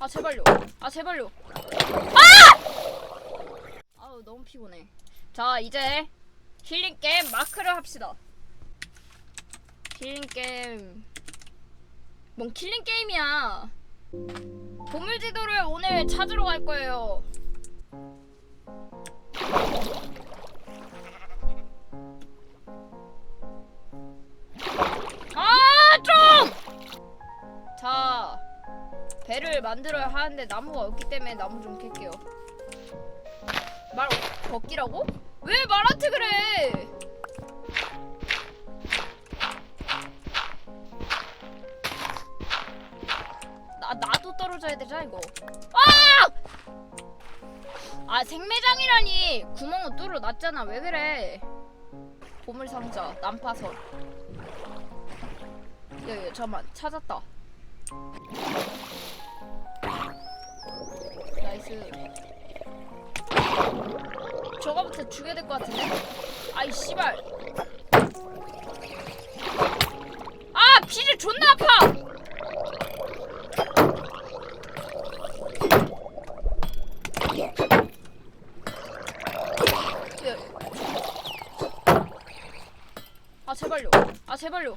아 제발요. 아 제발요. 아! 아우 너무 피곤해. 자 이제 힐링 게임 마크를 합시다. 힐링 게임. 뭔 킬링 게임이야. 보물 지도를 오늘 찾으러 갈 거예요. 만들어야 하는데 나무가 없기 때문에 나무 좀 캘게요. 말 벗기라고? 왜 말한테 그래? 나 나도 떨어져야 되잖아 이거. 아! 아 생매장이라니 구멍은 뚫어 놨잖아 왜 그래? 보물 상자 난파선. 야야 잠만 찾았다. 나이스. 저거부터 죽여야 될 것 같은데? 아이 씨발. 아 피질 존나 아파. 야. 아 제발요. 아 제발요.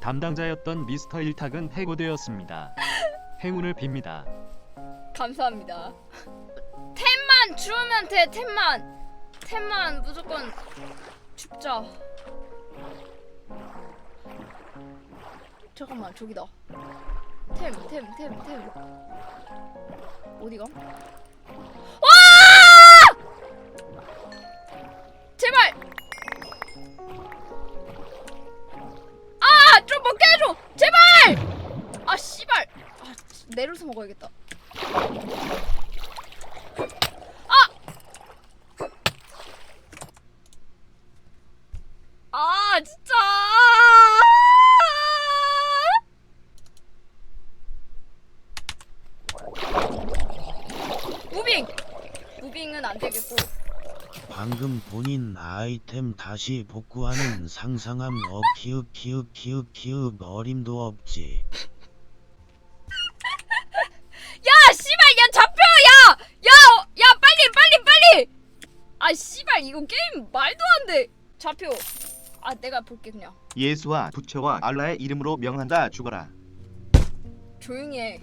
담당자였던 미스터 일탁은 해고되었습니다. 행운을 빕니다. 감사합니다. 템만 주우면 돼. 템만. 템만 무조건 줍자. 잠깐만 저기다. 템, 템, 템, 템. 어디가? 방금 본인 아이템 다시 복구하는 상상함 어 키읔 키읔 키읔 키읔 어림도 없지. 야 씨발 야 잡혀 야야 야 빨리 빨리 빨리! 아 씨발 이거 게임 말도 안돼. 잡혀. 아 내가 볼게 그냥. 예수와 부처와 알라의 이름으로 명한다 죽어라. 조용히 해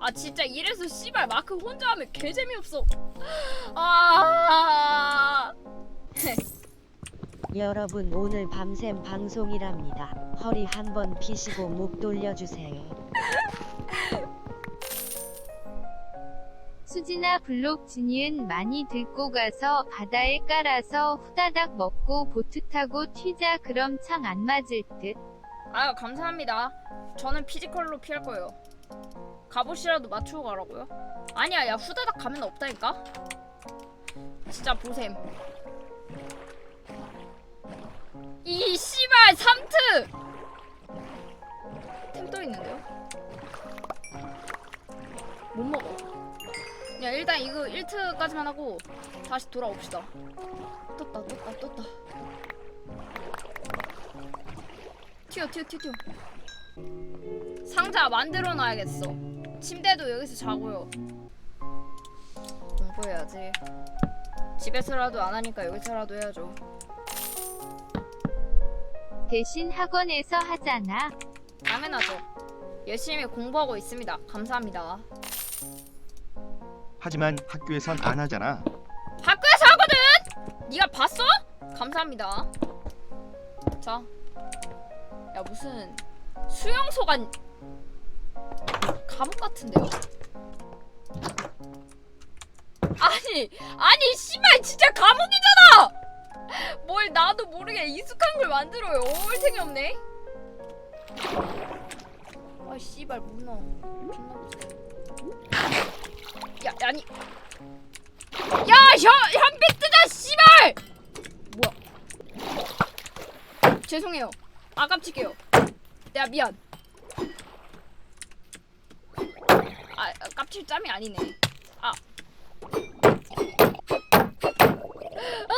아 진짜 이래서 씨발 마크 혼자 하면 개 재미없어 아 여러분 오늘 밤샘 방송이랍니다. 허리 한번 피시고 목 돌려주세요. 수지나 블록 지니은 많이 들고 가서 바다에 깔아서 후다닥 먹고 보트 타고 튀자 그럼 창 안 맞을 듯. 아유 감사합니다 저는 피지컬로 피할 거예요 갑옷이라도 맞추고 가라고요? 아니야 야 후다닥 가면 없다니까? 진짜 보셈. 이 씨발 삼트! 템 떠 있는데요? 못 먹어. 야 일단 이거 1트까지만 하고 다시 돌아옵시다. 떴다 떴다 떴다. 튀어 튀어 튀어 튀어. 상자 만들어 놔야겠어 침대도 여기서 자고요 공포 해야지. 집에서라도 안 하니까 여기서라도 해야죠. 대신 학원에서 하잖아. 당연하죠. 열심히 공부하고 있습니다. 감사합니다. 하지만 학교에선 안 하잖아. 학교에서 하거든. 네가 봤어? 감사합니다. 자, 야 무슨 수용소가 감옥 같은데요? 아니, 아니 씨발 진짜 감옥이잖아. 뭘 나도 모르게 익숙한 걸 만들어요. 올탱이 없네. 아 씨발 문어. 야, 아니. 야, 현 현빛 뜨다 씨발! 뭐야? 죄송해요. 아깝칠게요. 내가 미안. 깝칠 짬이 아니네. 아. 아!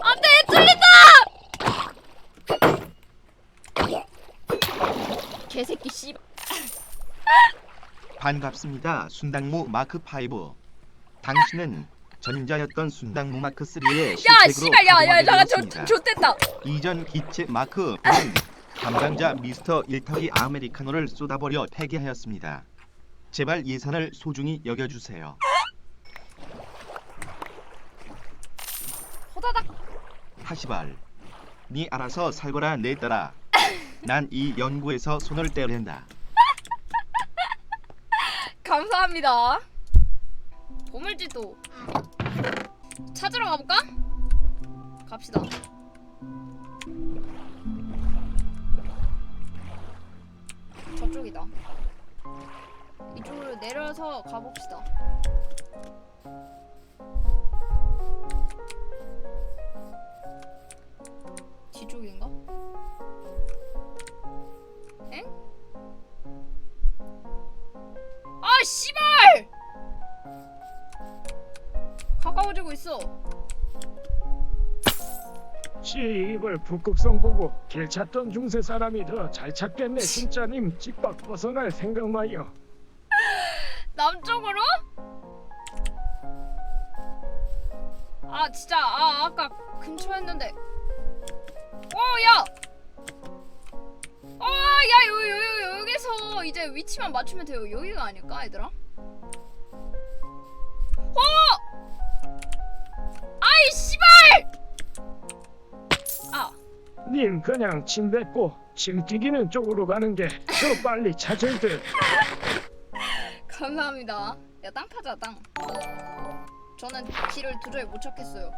안돼! 개새끼 씨발. 반갑습니다. 순당무 마크 5. 당신은 전임자였던 순당무 마크 3의 야 실책으로 씨발 야야 잠깐 가동하게 저 되었습니다. 좆됐다. 이전 기체 마크 1은 담당자 미스터 일터기 아메리카노를 쏟아버려 폐기하였습니다. 제발 예산을 소중히 여겨주세요. 호다닥 하시발. 네 알아서 살거라 내 딸아. 난이 연구에서 손을 떼낸다. 감사합니다. 보물지도 찾으러 가볼까? 갑시다. 내려서 가봅시다. 뒤쪽인가? 엥? 아 씨발! 가까워지고 있어. 씨발 북극성 보고 길 찾던 중세 사람이 더 잘 찾겠네 진짜님 집밖 벗어날 생각 마요 남쪽으로? 아 진짜 아 아까 근처였는데. 어 야. 어야 여기 여기 여기서 이제 위치만 맞추면 돼요. 여기가 아닐까 얘들아? 어! 아이 씨발! 아 님 그냥 침 뱉고 침 튀기는 쪽으로 가는 게 더 빨리 찾을 듯 감사합니다. 야 땅 파자 땅. 저는 길을 도저히 못 찾겠어요.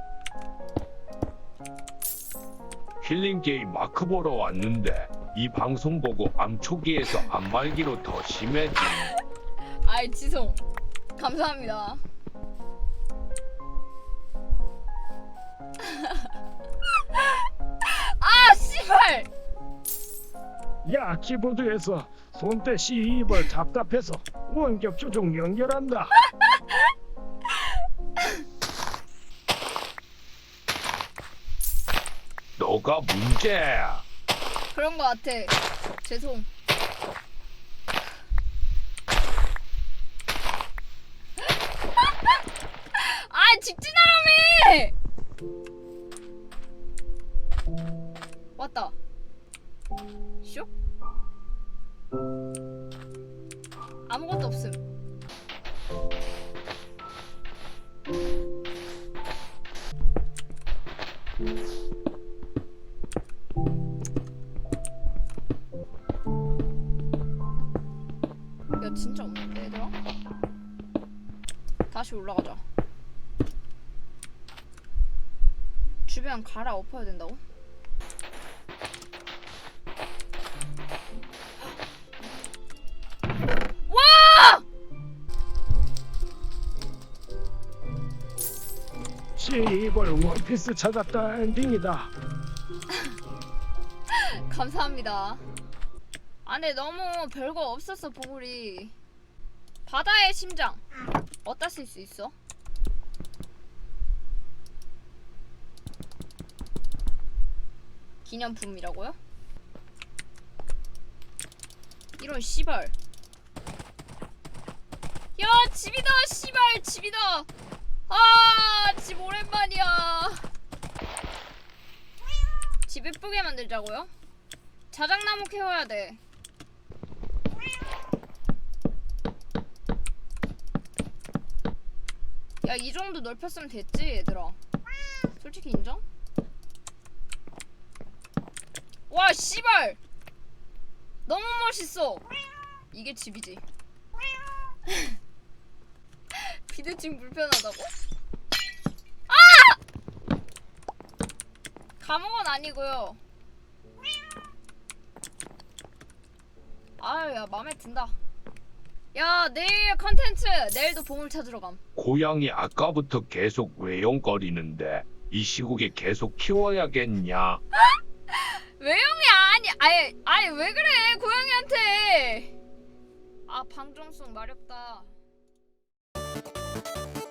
힐링 게임 마크 보러 왔는데 이 방송 보고 암 초기에서 안말기로 더 심해지. 아이 지송 감사합니다 아 씨발 야 키보드에서 손대 씨발 답답해서 원격 조종 연결한다. 너가 문제야. 그런 거 같아. 죄송. 아 직진하라며! 왔다. 쇼? 아무것도 없음 야 진짜 없는데 얘들아? 다시 올라가자 주변 갈아엎어야 된다고? 씨발 원피스 찾았다 엔딩이다. 감사합니다. 아 근데 너무 별거 없었어 보물이. 바다의 심장. 어디다 쓸 수 있어? 기념품이라고요? 이런 씨발. 야 집이다 씨발 집이다 아 집 오랜만이야 집 예쁘게 만들자고요? 자작나무 캐워야 돼 야, 이 정도 넓혔으면 됐지, 얘들아. 솔직히 인정? 와, 씨발! 너무 멋있어! 이게 집이지. 비대칭 불편하다고? 아! 감옥은 아니고요. 아유, 야, 마음에 든다. 야, 내일 컨텐츠! 내일도 보물 찾으러 감. 고양이 아까부터 계속 외용거리는데 이 시국에 계속 키워야겠냐? 외형이 아니 아예 아예 왜 그래 고양이한테 아 방정숙 마렵다 ピッ!